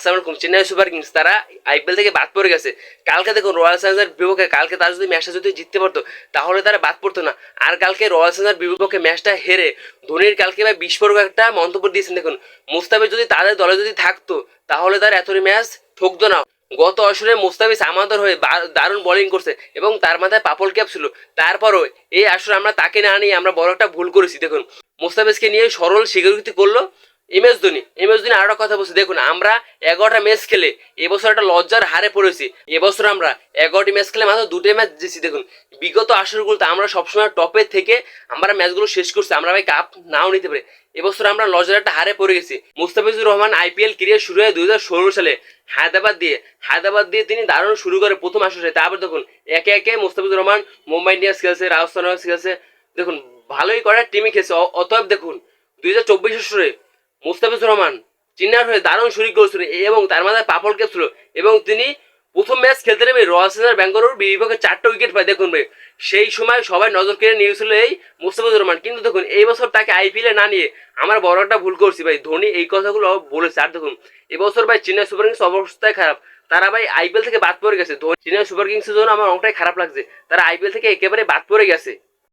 আসসালামু আলাইকুম Chennai super kings, তারা আইপিএল থেকে বাদ পড়ে গেছে। কালকে দেখুন রয়্যাল চ্যালেঞ্জার বিপক্ষে, কালকে তারা যদি ম্যাচটা যদি জিততে পারতো, তাহলে তারা বাদ পড়তো না। আর কালকে রয়্যাল চ্যালেঞ্জার বিপক্ষে ম্যাচটা হেরে ধোনির কালকে ভাই বিস্ফোরক একটা মন্তব্য দিয়েছেন। দেখুন, মুস্তাফিজ যদি তাদের দলে যদি থাকতো, তাহলে তার এতটি ম্যাচ ঠকতো না। গত আসরে মুস্তাফিজ আমাদের হয়ে বা- দারুণ বোলিং করছে এবং তার মাথায় পাপল ক্যাপ ছিল। তারপরও এই আসরে আমরা তাকে না নিয়ে আমরা বড় একটা ভুল করেছি। দেখুন, মুস্তাফিজকে নিয়ে সরল স্বীকারোক্তি করল। M S Dhoni M S Dhoni আরও কথা বলছে, দেখুন, আমরা এগারোটা ম্যাচ খেলে এবছর একটা লজ্জার হারে পড়েছি। এবছর আমরা এগারোটি ম্যাচ খেলে মাত্র দুটো ম্যাচ জিতেছি, দেখুন। বিগত আসরগুলোতে আমরা সবসময় টপে থেকে আমরা ম্যাচগুলো শেষ করছি, আমরা ভাই কাপ নাও নিতে পারি। এবছর আমরা লজ্জার একটা হারে পড়ে গেছি। মুস্তাফিজুর রহমান আইপিএল ক্রিয়ার শুরু হয় দুই হাজার ষোলো সালে। হায়দ্রাবাদ দিয়ে হায়দ্রাবাদ দিয়ে তিনি দারুণ শুরু করে প্রথম আসরে তারপর দেখুন, একে একে মুস্তাফিজুর রহমান মুম্বাই ইন্ডিয়ান্স খেলছে, রাজস্থান রয়্যালস খেলছে। দেখুন, ভালোই করে টিমই খেলছে। অতএব দেখুন, দুই হাজার চব্বিশ আসরে মুস্তাফিজুর রহমান চিন্নার হয়ে দারুণ শুরু করেছিল এবং তার মাথায় পাপল ক্যাপ এবং তিনি প্রথম ম্যাচ খেলতে নেমে রয়্যাল চ্যালেঞ্জার ব্যাঙ্গালোর বিপক্ষে চারটা উইকেট পায়। দেখুন ভাই, সেই সময় সবাই নজর কেড়ে নিয়েছিল এই মুস্তাফিজুর রহমান। কিন্তু দেখুন, এই বছর তাকে আইপিএলে না নিয়ে আমার বড় একটা ভুল করছি ভাই। ধোনি এই কথাগুলো বলেছে। আর দেখুন এবছর ভাই চেন্নাই সুপার কিংস অবস্থায় খারাপ। তারা ভাই আইপিএল থেকে বাদ পড়ে গেছে। চেন্নাই সুপার কিংসের জন্য আমার অনেকটাই খারাপ লাগছে। তারা আইপিএল থেকে একেবারে বাদ পড়ে গেছে।